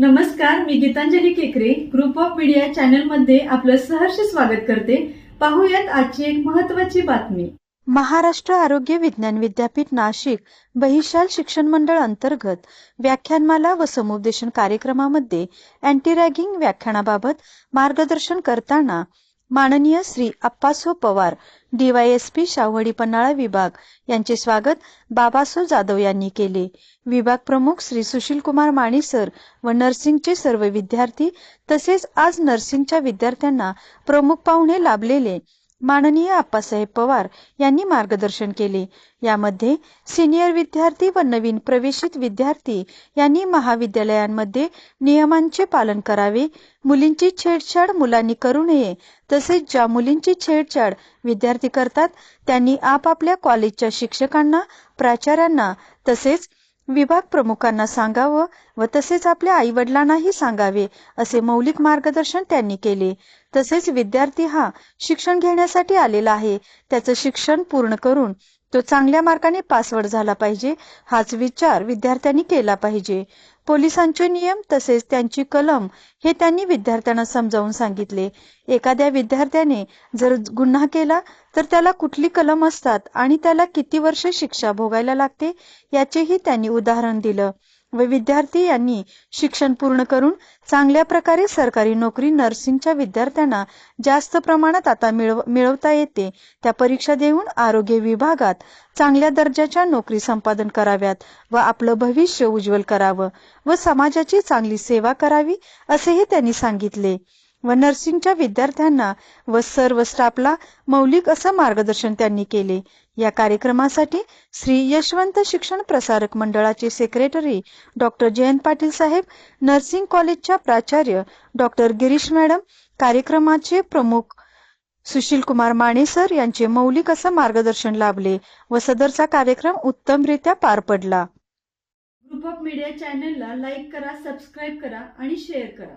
नमस्कार मी गीतांजली केकरे. Group of media चॅनलमध्ये आपलं सहर्ष स्वागत करते. पाहूयात आजची एक महत्वाची बातमी. महाराष्ट्र आरोग्य विज्ञान विद्यापीठ नाशिक बहिशाल शिक्षण मंडळ अंतर्गत व्याख्यानमाला व समुपदेशन कार्यक्रमामध्ये अँटी रॅगिंग व्याख्यानाबाबत मार्गदर्शन करताना माननीय श्री अप्पासो पवार डीवायएसपी शाहवाडी पन्हाळा विभाग यांचे स्वागत बाबासो जाधव यांनी केले. विभाग प्रमुख श्री सुशील कुमार माणी सर व नर्सिंगचे सर्व विद्यार्थी तसेच आज नर्सिंगच्या विद्यार्थ्यांना प्रमुख पाहुणे लाभलेले माननीय आप्पासाहेब पवार यांनी मार्गदर्शन केले. यामध्ये सिनियर विद्यार्थी व नवीन प्रवेशित विद्यार्थी यांनी महाविद्यालयांमध्ये नियमांचे पालन करावे मुलींची छेडछाड मुलांनी करू नये तसेच ज्या मुलींची छेडछाड विद्यार्थी करतात त्यांनी आपापल्या कॉलेजच्या शिक्षकांना प्राचार्यांना तसेच विभाग प्रमुखांना सांगावं व तसेच आपल्या आई वडिलांनाही सांगावे असे मौलिक मार्गदर्शन त्यांनी केले. तसेच विद्यार्थी हा शिक्षण घेण्यासाठी आलेला आहे. त्याचं शिक्षण पूर्ण करून तो चांगल्या मार्गाने पासवर्ड झाला पाहिजे हाच विचार विद्यार्थ्यांनी केला पाहिजे. पोलिसांचे नियम तसेच त्यांची कलम हे त्यांनी विद्यार्थ्यांना समजावून सांगितले. एखाद्या विद्यार्थ्याने जर गुन्हा केला तर त्याला कुठली कलम असतात आणि त्याला किती वर्ष शिक्षा भोगायला लागते याचेही त्यांनी उदाहरण दिलं. व विद्यार्थी यांनी शिक्षण पूर्ण करून चांगल्या प्रकारे सरकारी नोकरी नर्सिंगच्या विद्यार्थ्यांना जास्त प्रमाणात आता मिळवता येते. त्या परीक्षा देऊन आरोग्य विभागात चांगल्या दर्जाच्या नोकरी संपादन कराव्यात व आपलं भविष्य उज्ज्वल करावं व समाजाची चांगली सेवा करावी असेही त्यांनी सांगितले. व नर्सिंगच्या विद्यार्थ्यांना व सर्व स्टाफला मौलिक असं मार्गदर्शन त्यांनी केले. या कार्यक्रमासाठी श्री यशवंत शिक्षण प्रसारक मंडळाचे सेक्रेटरी डॉक्टर जयंत पाटील साहेब नर्सिंग कॉलेजच्या प्राचार्य डॉक्टर गिरीश मॅडम कार्यक्रमाचे प्रमुख सुशील कुमार माने सर यांचे मौलिक असं मार्गदर्शन लाभले व सदरचा कार्यक्रम उत्तमरित्या पार पडला. ग्रुप ऑफ मीडिया चॅनलला लाईक करा सबस्क्राईब करा आणि शेअर करा.